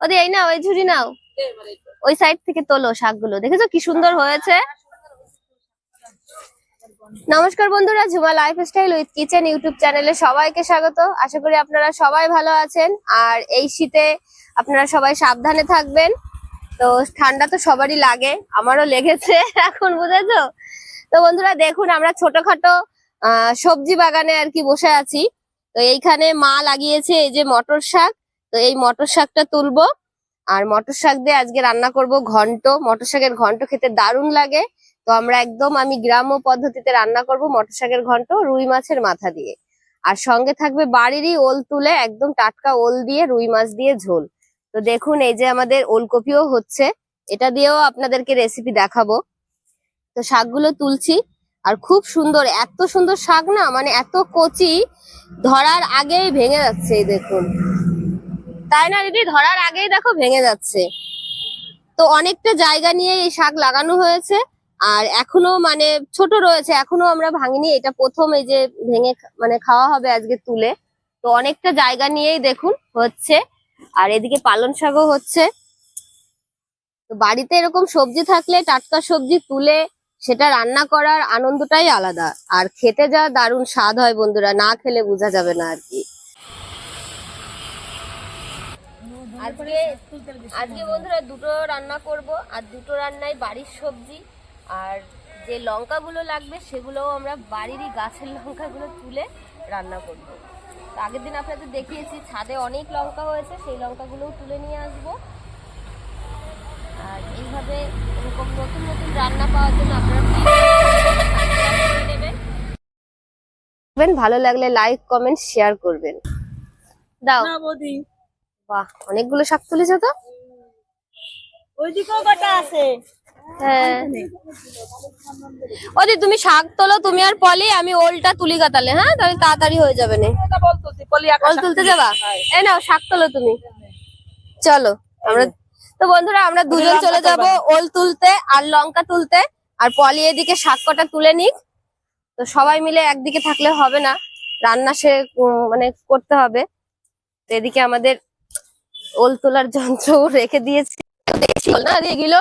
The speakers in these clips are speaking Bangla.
ওদি, এই নাও ওই ঝুড়ি নাও। ওই সাইড থেকে তোলো শাকগুলো। দেখেছ কি সুন্দর হয়েছে? নমস্কার বন্ধুরা, Jhuma lifestyle with kitchen YouTube চ্যানেলে সবাইকে স্বাগত। আশা করি আপনারা সবাই ভালো আছেন। আর এই শীতে আপনারা সবাই সাবধানে থাকবেন। তো ঠান্ডা তো সবারই লাগে, আমারও লেগেছে এখন, বুঝেছ? তো বন্ধুরা, দেখুন, আমরা ছোটখাটো সবজি বাগানে আর কি বসে আছি। তো এইখানে মা লাগিয়েছে এই যে মটর শাক। তো এই মটর শাকটা তুলবো। আর মটর শাক দিয়ে আজকে রান্না করব ঘন্ট। মটর শাকের ঘন্ট খেতে দারুণ লাগে। তো আমরা একদম আমি গ্রাম্য পদ্ধতিতে রান্না করব মটর শাকের ঘন্ট রুই মাছের মাথা দিয়ে। আর সঙ্গে থাকবে বাড়িরই ওল তুলে একদম টাটকা ওল দিয়ে রুই মাছ দিয়ে ঝোল। তো দেখুন এই যে আমাদের ওলকপিও হচ্ছে। এটা দিয়েও আপনাদেরকে রেসিপি দেখাবো। তো শাকগুলো তুলছি। আর খুব সুন্দর, এত সুন্দর শাক না মানে এত কচি, ধরার আগেই ভেঙে যাচ্ছে, এই দেখুন। তাই না দিদি? ধরার আগেই দেখো ভেঙে যাচ্ছে। তো অনেকটা জায়গা নিয়ে এই শাক লাগানো হয়েছে। আর এখনও মানে ছোট রয়েছে, এখনও আমরা ভাঙিনি। এটা প্রথম এই যে ভেঙে মানে খাওয়া হবে আজকে তুলে। তো অনেকটা জায়গা নিয়েই দেখুন, হচ্ছে। আর এদিকে পালন শাকও হচ্ছে। তো বাড়িতে এরকম সবজি থাকলে টাটকা সবজি তুলে সেটা রান্না করার আনন্দটাই আলাদা। আর খেতে যা দারুণ স্বাদ হয় বন্ধুরা, না খেলে বোঝা যাবে না আর কি। আজকে আজকে বন্ধুরা দুটো রান্না করব, আর দুটো রান্নায় বাড়ির সবজি, আর যে লঙ্কাগুলো লাগবে সেগুলোও আমরা বাড়িরই গাছের লঙ্কাগুলো তুলে রান্না করব। আগের দিন আপনাদের দেখিয়েছি, ছাদে অনেক লঙ্কা হয়েছে, সেই লঙ্কাগুলোও তুলে নিয়ে আসব। আর এইভাবে এরকম নতুন নতুন রান্না পাওয়ার জন্য আপনারা নেবেন। ভালো লাগলে লাইক কমেন্ট শেয়ার করবেন। দাও। বাহ অনেকগুলো শাক তুলেছো তো? ওইদিকেও কটা আছে। হ্যাঁ। ওদি তুমি শাক তোলো তুমি আর পলি আমি ওলটা তুলি কাতালে হ্যাঁ? তাহলে তাড়াতাড়ি হয়ে যাবে না। ওল তুলতে যাবা? এই নাও শাক তোলো তুমি। চলো আমরা তো বন্ধুরা আমরা দুজন চলে যাব ওল তুলতে আর লঙ্কা তুলতে। আর পলি এদিকে শাক কটা তুলে নিক। তো সবাই মিলে একদিকে থাকলে হবে না রান্না সে মানে করতে হবে। তো এদিকে আমাদের ওল তোলার যন্ত্র রেখে দিয়েছি। না এগুলো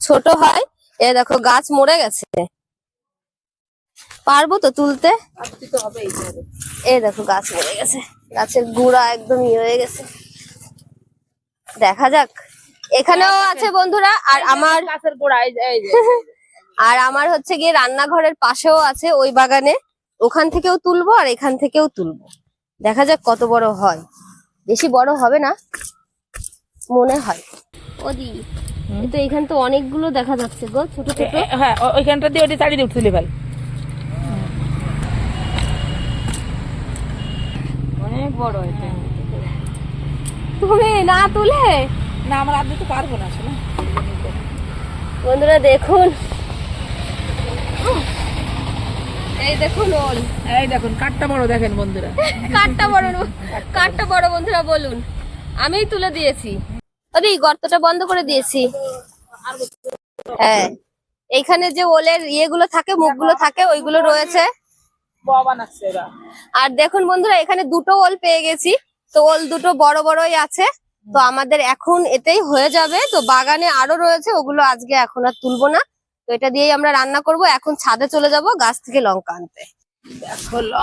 ছোট হয়। এ দেখো গাছ মরে গেছে। পারব তো তুলতে? তো হবে এই এ দেখো গাছ মরে গেছে। গাছের গুড়া একদম ইয়ে হয়ে গেছে। দেখা যাক। এখানেও আছে বন্ধুরা আর আমার গাছের গোড়া এই যে এই যে। আর আমার হচ্ছে গিয়ে রান্নাঘরের পাশেও আছে ওই বাগানে। ওখান থেকেও তুলবো আর এখান থেকেও তুলবো। দেখা যাক কত বড় হয়। বেশি বড় হবে না মনে হয়। ওদি তো এখান তো অনেকগুলো দেখা যাচ্ছে গো ছোট ছোট। হ্যাঁ ও- ওইখানটা দিয়ে ওটি চালিয়ে উঠছিলি ভাই অনেক বড় এটা। তুমি না তুলে? না আমরা আর দিতে পারব না আসলে বন্ধুরা দেখুন। এই দেখুন ওল। এই দেখুন কাঠটা বড় দেখেন বন্ধুরা। কাঠটা বড় কাঠটা বড় বন্ধুরা বলুন। আমিই তুলে দিয়েছি। আরে গর্তটা বন্ধ করে দিয়েছি। হ্যাঁ এইখানে যে ওলের ইয়েগুলো থাকে মুখগুলো থাকে ওইগুলো রয়েছে। আর দেখুন বন্ধুরা এখানে দুটো ওল পেয়ে গেছি। তো ওল দুটো বড় বড়ই আছে। তো আমাদের এখন এতেই হয়ে যাবে। তো বাগানে আরও রয়েছে ওগুলো আজকে এখন আর তুলবো না। তো এটা দিয়েই আমরা রান্না করব। এখন ছাদে চলে যাব গাছ থেকে লঙ্কা আনতে।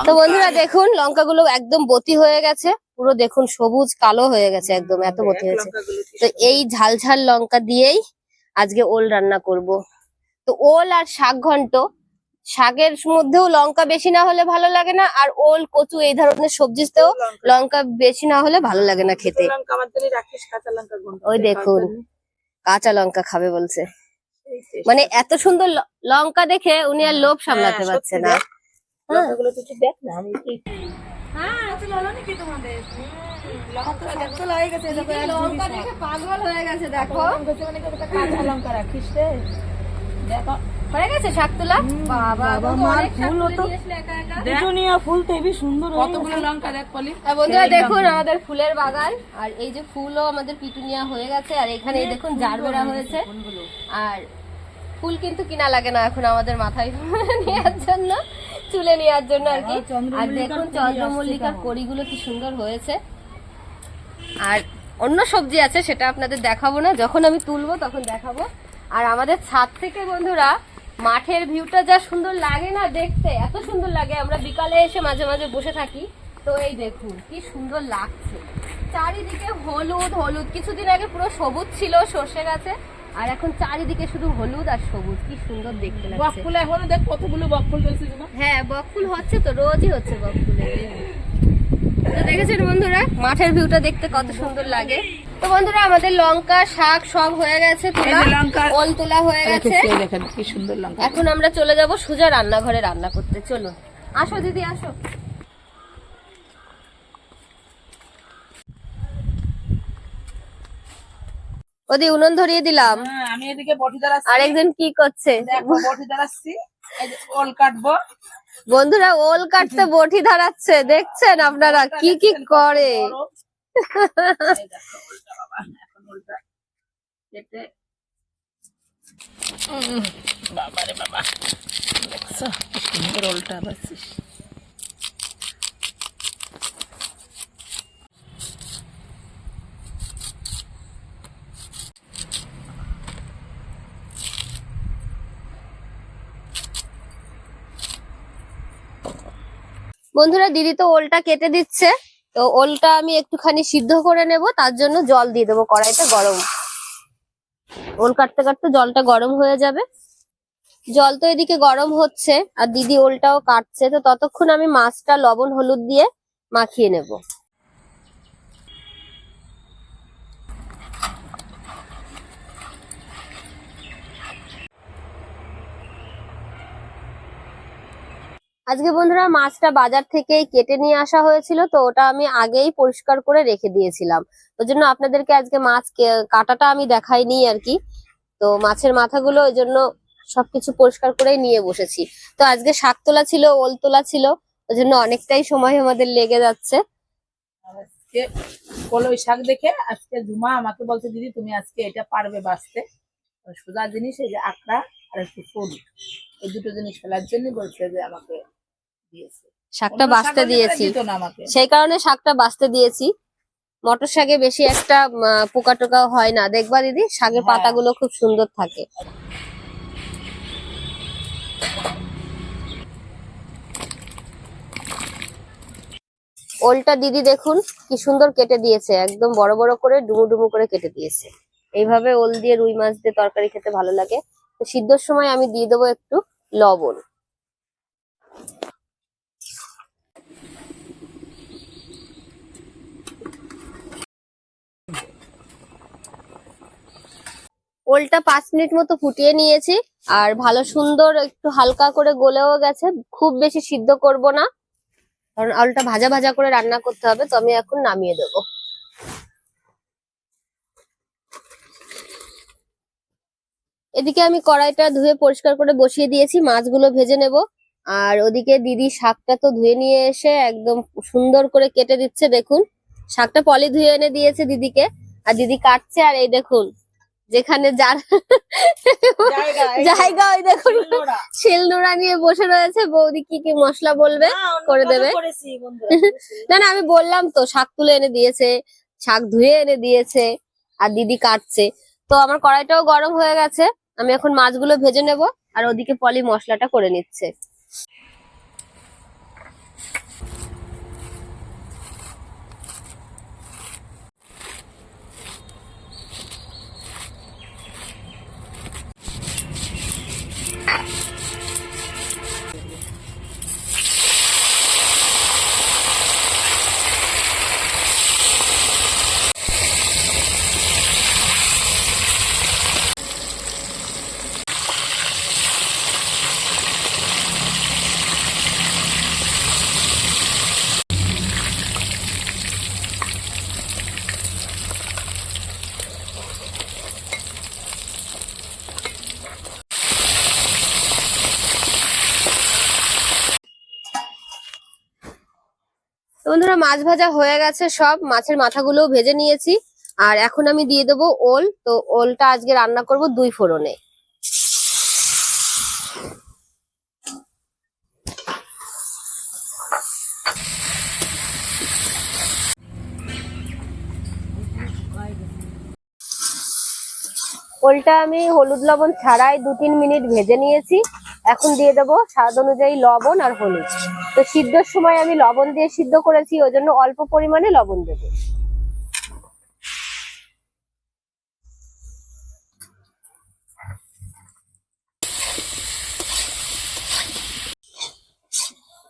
তো বন্ধুরা দেখুন লঙ্কাগুলো একদম বতি হয়ে গেছে। পুরো দেখুন সবুজ কালো হয়ে গেছে একদম এত বতি হয়েছে। তো এই ঝাল ঝাল লঙ্কা দিয়েই আজকে ওল রান্না করব। তো ওল আর শাক ঘন্ট শাকের মধ্যেও লঙ্কা বেশি না হলে ভালো লাগে না আর ওল কচু এই ধরনের সবজিতেও লঙ্কা। লঙ্কা বেশি না হলে ভালো লাগে না খেতে। লঙ্কা লঙ্কা ওই দেখুন। কাঁচা লঙ্কা খাবে বলছে। মানে এত সুন্দর লঙ্কা দেখে উনি আর লোভ সামলাতে হ্যাঁ, পারছে না। দেখ। আমি হ্যাঁ হয়ে দেখো। হয়ে গেছে শাক তোলা? বাবা মার ফুল তুলে তো- নিয়ে আসলে একা একা। দুজনিয়া ফুল তো সুন্দর কতগুলো লঙ্কা দেখ পলি। বন্ধুরা দেখুন আমাদের ফুলের বাগান আর এই যে ফুলও আমাদের পিটুনিয়া হয়ে গেছে আর এখানে দেখুন জারবেরা হয়েছে। আর ফুল কিন্তু কিনা লাগে না এখন আমাদের মাথায় নেওয়ার জন্য চুলে নেওয়ার জন্য আর কি। আর দেখুন চন্দ্রমল্লিকার কড়িগুলো কি সুন্দর হয়েছে। আর অন্য সবজি আছে সেটা আপনাদের দেখাবো না। যখন আমি তুলবো তখন দেখাবো। আর আমাদের ছাদ থেকে বন্ধুরা মাঠের ভিউটা যা সুন্দর লাগে না দেখতে এত সুন্দর লাগে। আমরা বিকালে এসে মাঝে মাঝে বসে থাকি। তো এই দেখুন কি সুন্দর লাগছে। চারিদিকে হলুদ হলুদ। কিছুদিন আগে পুরো সবুজ ছিল সর্ষে গাছে আর এখন চারিদিকে শুধু হলুদ আর সবুজ। কি সুন্দর দেখতে লাগছে। ফুল এখনও দেখ কতগুলো বকফুল রয়েছে হ্যাঁ বকফুল হচ্ছে তো রোজই হচ্ছে বকফুলের। তো দেখেছেন বন্ধুরা মাঠের ভিউটা দেখতে কত সুন্দর লাগে। তো বন্ধুরা আমাদের লঙ্কা শাক সব হয়ে গেছে ওল তোলা হয়ে গেছে। কি সুন্দর লঙ্কা। এখন আমরা চলে যাব সোজা রান্নাঘরে রান্না করতে। চলো আসো দিদি আসো। ওদি উনুন ধরিয়ে দিলাম। হ্যাঁ আমি এদিকে বটি দাঁড়াচ্ছি আরেকজন কি করছে? দেখো বটি দাঁড়াচ্ছি ওল কাটবো। বন্ধুরা ওল কাটতে বটি ধরাচ্ছে দেখছেন আপনারা কি কি করে? বাবা, বাবারে বাবা দেখছ? কি সুন্দর ওলটা পাচ্ছিস বন্ধুরা, দিদি তো ওলটা কেটে দিচ্ছে। তো ওলটা আমি একটুখানি সিদ্ধ করে নেব, তার জন্য জল দিয়ে দেবো কড়াইটা গরম। ওল কাটতে কাটতে জলটা গরম হয়ে যাবে। জল তো এদিকে গরম হচ্ছে, আর দিদি ওলটাও কাটছে। তো ততক্ষণ আমি মাছটা লবণ, হলুদ দিয়ে মাখিয়ে নেব। আজকে বন্ধুরা মাছটা বাজার থেকেই কেটে নিয়ে আসা হয়েছিল, তো ওটা আমি আগেই পরিষ্কার করে রেখে দিয়েছিলাম। ওই জন্য আপনাদেরকে আজকে মাছ কাটাটা আমি দেখাইনি আর কি। তো মাছের মাথাগুলো ওই জন্য সবকিছু পরিষ্কার করেই নিয়ে বসেছি। তো আজকে শাক তোলা ছিল, ওল তোলা ছিল, ওই জন্য অনেকটাই সময় আমাদের লেগে যাচ্ছে। শাক দেখে আজকে জুমা আমাকে বলছে, দিদি, তুমি আজকে এটা পারবে বাঁচতে। সোজা জিনিস এই যে আকড়া আর একটু ফুল। এই দুটো জিনিস ফেলার জন্য বলছে যে আমাকে শাকটা বাঁচতে দিয়েছি। সেই কারণে শাকটা বাঁচতে দিয়েছি। মটর শাকে বেশি একটা পোকা টোকা হয় না। দেখবা দিদি শাকের হ্যাঁ। পাতাগুলো খুব সুন্দর থাকে। ওলটা দিদি দেখুন কি সুন্দর কেটে দিয়েছে। একদম বড় বড় করে ডুমু ডুমু করে কেটে দিয়েছে। এইভাবে ওল দিয়ে রুই মাছ দিয়ে তরকারি খেতে ভালো লাগে। তো সিদ্ধর সময় আমি দিয়ে দেবো একটু লবণ। ওলটা পাঁচ মিনিট মতো ফুটিয়ে নিয়েছি। আর ভালো সুন্দর একটু হালকা করে গলেও গেছে। খুব বেশি সিদ্ধ করব না। কারণ ওলটা ভাজা ভাজা করে রান্না করতে হবে, তো আমি এখন নামিয়ে দেবো। এদিকে আমি কড়াইটা ধুয়ে পরিষ্কার করে বসিয়ে দিয়েছি, মাছগুলো ভেজে নেব। আর ওদিকে দিদি শাকটা তো ধুয়ে নিয়ে এসে একদম সুন্দর করে কেটে দিচ্ছে, দেখুন। শাকটা পলি ধুয়ে এনে দিয়েছে দিদিকে। আর দিদি কাটছে, আর এই দেখুন যেখানে যার জায়গা, ওই দেখুন শিলনোড়া। শিলনোড়া নিয়ে বসে রয়েছে বৌদি কি কি মশলা বলবে করে দেবে। না না আমি বললাম তো শাক তুলে এনে দিয়েছে শাক ধুয়ে এনে দিয়েছে আর দিদি কাটছে তো আমার কড়াইটাও গরম হয়ে গেছে আমি এখন মাছগুলো ভেজে নেব আর ওদিকে পলি মশলাটা করে নিচ্ছে আমার মাছ ভাজা হয়ে গেছে সব, মাছের মাথাগুলো ভেজে নিয়েছি। আর এখন আমি দিয়ে দেবো ওল। তো ওলটা আজকে রান্না করব দুই ফোড়নে। ওলটা আমি হলুদ লবণ ছাড়াই দু তিন মিনিট ভেজে নিয়েছি। এখন দিয়ে দেবো স্বাদ অনুযায়ী লবণ আর হলুদ। তো সিদ্ধর সময় আমি লবণ দিয়ে সিদ্ধ করেছি, ওই জন্য অল্প পরিমাণে লবণ দেবো।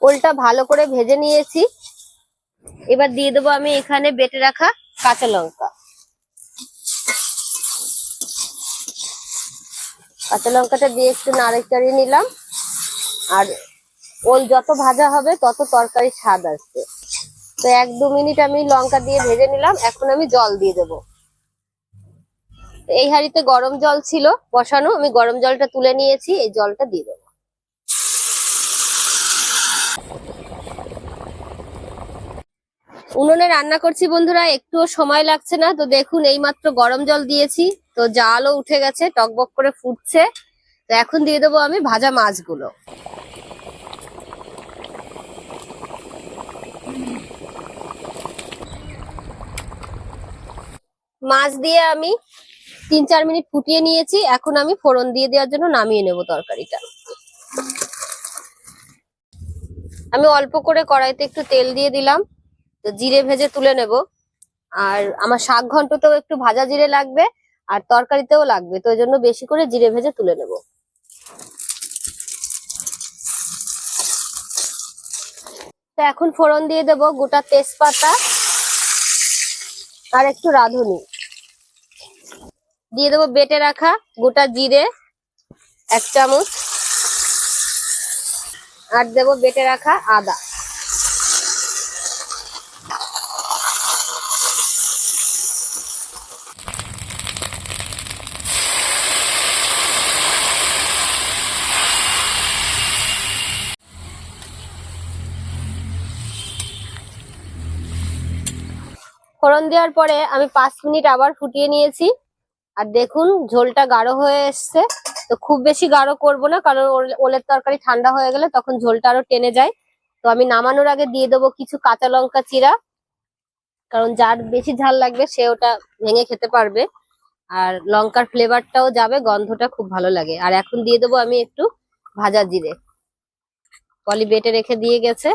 ওলটা ভালো করে ভেজে নিয়েছি। এবার দিয়ে দেবো আমি এখানে বেটে রাখা কাঁচা লঙ্কা। কাঁচা লঙ্কাটা দিয়ে একটু নাড়ে চাড়িয়ে নিলাম। আর ওল যত ভাজা হবে, তত তরকারি স্বাদ আসবে। তো এক দু মিনিট আমি লঙ্কা দিয়ে ভেজে নিলাম। এখন আমি জল দিয়ে দেব। এই হাঁড়িতে গরম জল ছিল বসানো, আমি গরম জলটা তুলে নিয়েছি, এই জলটা দিয়ে দেবো। উনুনে রান্না করছি বন্ধুরা, একটুও সময় লাগছে না। তো দেখুন, এইমাত্র গরম জল দিয়েছি। তো জালও উঠে গেছে, টকবক করে ফুটছে। তো এখন দিয়ে দেবো আমি ভাজা মাছগুলো। মাছ দিয়ে আমি তিন চার মিনিট ফুটিয়ে নিয়েছি। এখন আমি ফোড়ন দিয়ে দেওয়ার জন্য নামিয়ে নেব তরকারিটা। আমি অল্প করে কড়াইতে একটু তেল দিয়ে দিলাম। তো জিরে ভেজে তুলে নেব। আর আমার শাক ঘন্টতেও একটু ভাজা জিরে লাগবে আর তরকারিতেও লাগবে, তো জন্য বেশি করে জিরে ভেজে তুলে নেব। তো এখন ফোড়ন দিয়ে দেব গোটা তেজপাতা আর একটু রাঁধুনি। দিয়ে দেবো বেটে রাখা গোটা জিরে এক চামচ। আর দেবো বেটে রাখা আদা। ফোড়ন দেওয়ার পরে আমি পাঁচ মিনিট আবার ফুটিয়ে নিয়েছি। আর দেখুন, ঝোলটা গাঢ় হয়ে এসছে। তো খুব বেশি গাঢ় করব না, কারণ ওল- ওলের তরকারি ঠান্ডা হয়ে গেলে তখন ঝোলটা আরও টেনে যায়। তো আমি নামানোর আগে দিয়ে দেবো কিছু কাঁচা লঙ্কা চিরা কারণ যার বেশি ঝাল লাগবে সে ওটা ভেঙে খেতে পারবে। আর লঙ্কার ফ্লেভারটাও যাবে, গন্ধটা খুব ভালো লাগে। আর এখন দিয়ে দেবো আমি একটু ভাজা জিরে। পলি বেটে রেখে দিয়ে গেছে,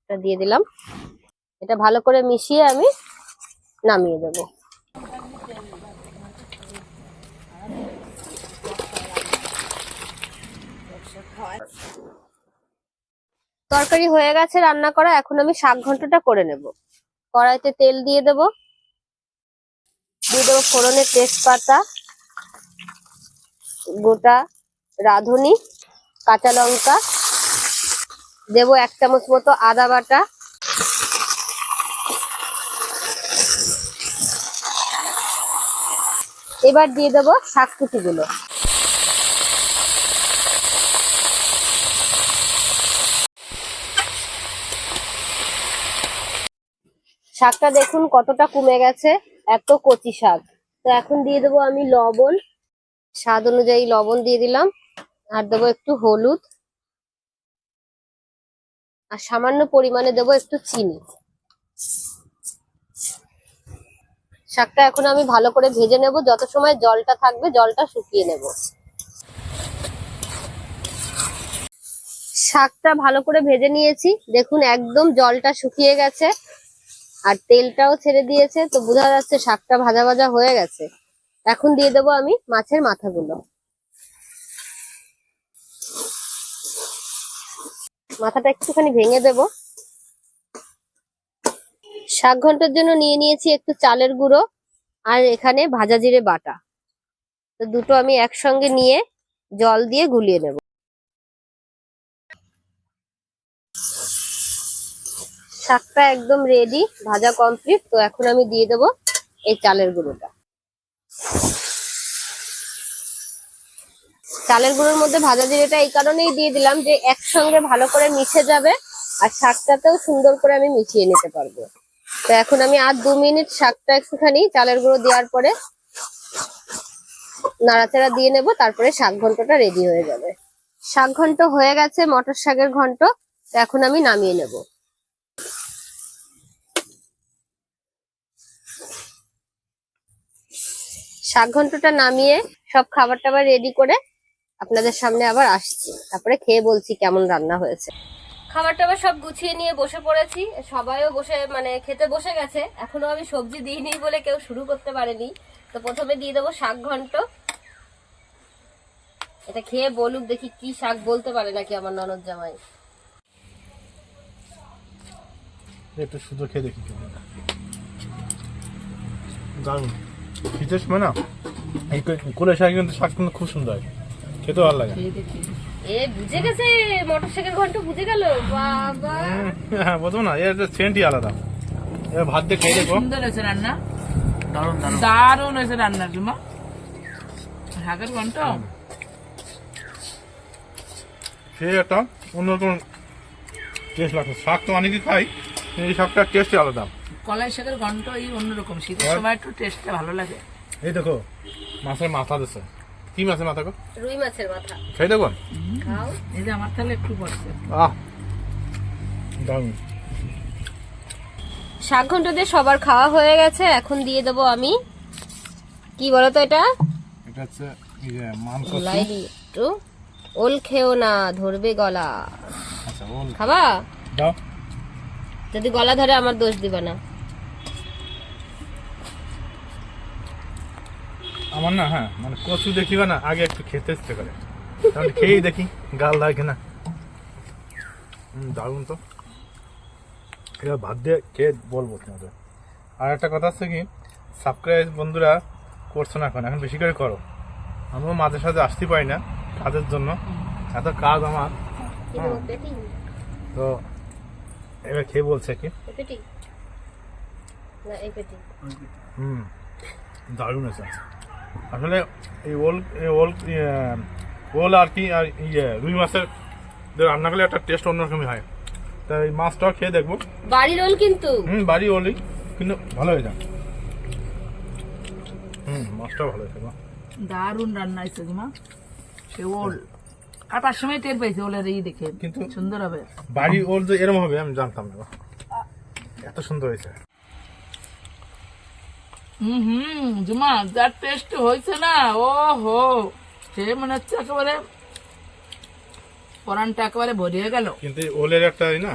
এটা দিয়ে দিলাম। এটা ভালো করে মিশিয়ে আমি নামিয়ে দেবো। তরকারি হয়ে গেছে, রান্না করা। এখন আমি শাক ঘন্টটা করে নেব। কড়াইতে তেল দিয়ে দেব। দিয়ে দেবো ফোড়নের তেজপাতা, গোটা রাঁধুনি, কাঁচা লঙ্কা। দেবো এক চামচ মতো আদা বাটা। এবার দিয়ে দেবো শাক কুচিগুলো শাকটা দেখুন কতটা কমে গেছে, এত কচি শাক। তো এখন দিয়ে দেবো আমি লবণ। স্বাদ অনুযায়ী লবণ দিয়ে দিলাম। আর দেবো একটু হলুদ। আর সামান্য পরিমাণে দেবো একটু চিনি। শাকটা এখন আমি ভালো করে ভেজে নেব। যত সময় জলটা থাকবে, জলটা শুকিয়ে নেব। শাকটা ভালো করে ভেজে নিয়েছি। দেখুন, একদম জলটা শুকিয়ে গেছে। আর তেলটাও ছেড়ে দিয়েছে, তো বোঝা যাচ্ছে শাকটা ভাজা ভাজা হয়ে গেছে। এখন দিয়ে দেবো আমি মাছের মাথাগুলো। মাথাটা একটুখানি ভেঙে দেব। শাক ঘণ্টার জন্য নিয়ে নিয়েছি একটু চালের গুঁড়ো আর এখানে ভাজা জিরে বাটা। তো দুটো আমি একসঙ্গে নিয়ে জল দিয়ে গুলিয়ে নেব। শাকটা একদম রেডি ভাজা কমপ্লিট তো এখন আমি দিয়ে দেব এই চালের গুঁড়োটা। চালের গুঁড়োর মধ্যে ভাজা জিরেটা এই কারণেই দিয়ে দিলাম যে একসঙ্গে ভালো করে মিশে যাবে আর শাকটাতেও সুন্দর করে আমি মিশিয়ে নিতে পারব। তো এখন আমি আর দু মিনিট শাকটা একটুখানি চালের গুঁড়ো দেওয়ার পরে নাড়াচাড়া দিয়ে নেব, তারপরে শাক ঘন্টটা রেডি হয়ে যাবে। শাক ঘন্ট হয়ে গেছে, মটর শাকের ঘন্ট এখন আমি নামিয়ে নেব। শাক ঘন্টটা নামিয়ে সব খাবার টাবার রেডি করে আপনাদের সামনে আবার আসছি। তারপরে খেয়ে বলছি কেমন রান্না হয়েছে। খাবার টাবার সব গুছিয়ে নিয়ে বসে পড়েছি। সবাইও বসে মানে খেতে বসে গেছে। এখনও আমি সবজি দিইনি বলে কেউ শুরু করতে পারেনি। তো প্রথমে দিয়ে দেবো শাক ঘন্ট। এটা খেয়ে বলুক দেখি কি শাক বলতে পারে নাকি আমার ননদ জামাই। একটু সুন্দর খেয়ে দেখি দারুণ। শাক কিন্তু শাক কিন্তু খুব সুন্দর হয়। খেতে ভালো লাগে খেয়ে এ বুঝে গেছে মোটর শাকের বুঝে গেল। বাবা। হ্যাঁ না এর একটা সেন্টই আলাদা। এবার ভাত দিয়ে খেয়ে দেখো। সুন্দর হয়েছে রান্না। দারুণ দারুণ। দারুণ হয়েছে রান্না জুমা। শাকের ঘন্ট। খেয়ে একটা অন্যরকম টেস্ট লাগছে। শাক তো অনেকই খাই এই শাকটার টেস্টই আলাদা। কলাই শাকের ঘন্ট এই অন্যরকম। শীতের সময় একটু টেস্টটা ভালো লাগে। এই দেখো মাছের মাথা দিচ্ছে কি মাছের মাথা গো? রুই মাছের মাথা। দেখো খাও। এই যে আমার তাহলে একটু আহ দারুণ। দিয়ে সবার খাওয়া হয়ে গেছে এখন দিয়ে দেবো আমি। কি বলতো এটা? এটা হচ্ছে এই যে মান একটু ওল খেও না ধরবে গলা। আচ্ছা ওল। খাবা? দাও। যদি গলা ধরে আমার দোষ দিবে না। আমার না হ্যাঁ মানে কচু দেখিবা না আগে একটু খেতে ইচ্ছে করে। তাহলে খেয়েই দেখি গাল দেয় কিনা। হুম, দারুণ তো। এবার ভাত দিয়ে খেয়ে বলব তোমাদের? আর একটা কথা হচ্ছে কি সাবস্ক্রাইব বন্ধুরা করছ না এখন এখন বেশি করে করো। আমিও মাঝে সাঝে আসতে পারি না কাজের জন্য। এত কাজ আমার। পেটি? তো এবার খেয়ে বলছে কি? হুম দারুণ আছে আসলে এই ওল এই ওল ওল আর কি আর ইয়ে রুই মাছের রান্না করলে একটা টেস্ট অন্যরকমই হয়। তা এই মাছটাও খেয়ে দেখব। বাড়ির ওল কিন্তু। হুম বাড়ি ওলই কিন্তু ভালো হয়ে যায় হুম মাছটাও ভালো হয়েছে মা দারুণ রান্না হয়েছে জুমা সে ওল। কাটার সময় টের পাইছে ওলের এই দেখে। কিন্তু- সুন্দর হবে। বাড়ি ওল যে এরম হবে আমি জানতাম না এত সুন্দর হয়েছে। হুম হুম জুমা যার টেস্ট হয়েছে না ও হো সে মনে হচ্ছে একেবারে পরানটা একেবারে ভরিয়ে গেল। কিন্তু ওলের একটা না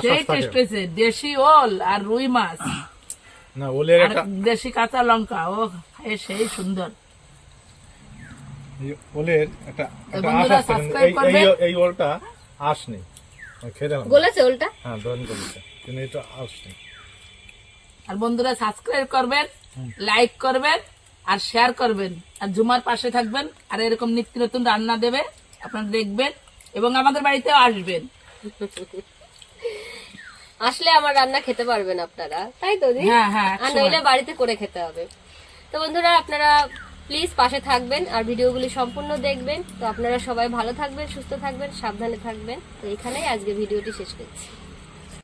সেই টেস্ট হয়েছে দেশি ওল আর রুই মাছ। না ওলের একটা দেশি কাঁচা লঙ্কা ও সেই সুন্দর। ওলের একটা এই- করবে। এই- এই ওলটা নেই। খেয়ে গলেছে ওলটা? হ্যাঁ ধরেন করেছে কিন্তু এটা নেই। আর বন্ধুরা সাবস্ক্রাইব করবেন। লাইক করবেন আর শেয়ার করবেন। আর জুমার পাশে থাকবেন। আর এরকম নিত্য নতুন রান্না দেবে আপনারা দেখবেন এবং আমাদের বাড়িতেও আসবেন। আসলে আমার রান্না খেতে পারবেন আপনারা। তাই তো হ্যাঁ হ্যাঁ আর নইলে বাড়িতে করে খেতে হবে। তো বন্ধুরা আপনারা প্লিজ পাশে থাকবেন আর ভিডিওগুলি সম্পূর্ণ দেখবেন। তো আপনারা সবাই ভালো থাকবেন সুস্থ থাকবেন সাবধানে থাকবেন। তো এখানেই আজকে ভিডিওটি শেষ করছি।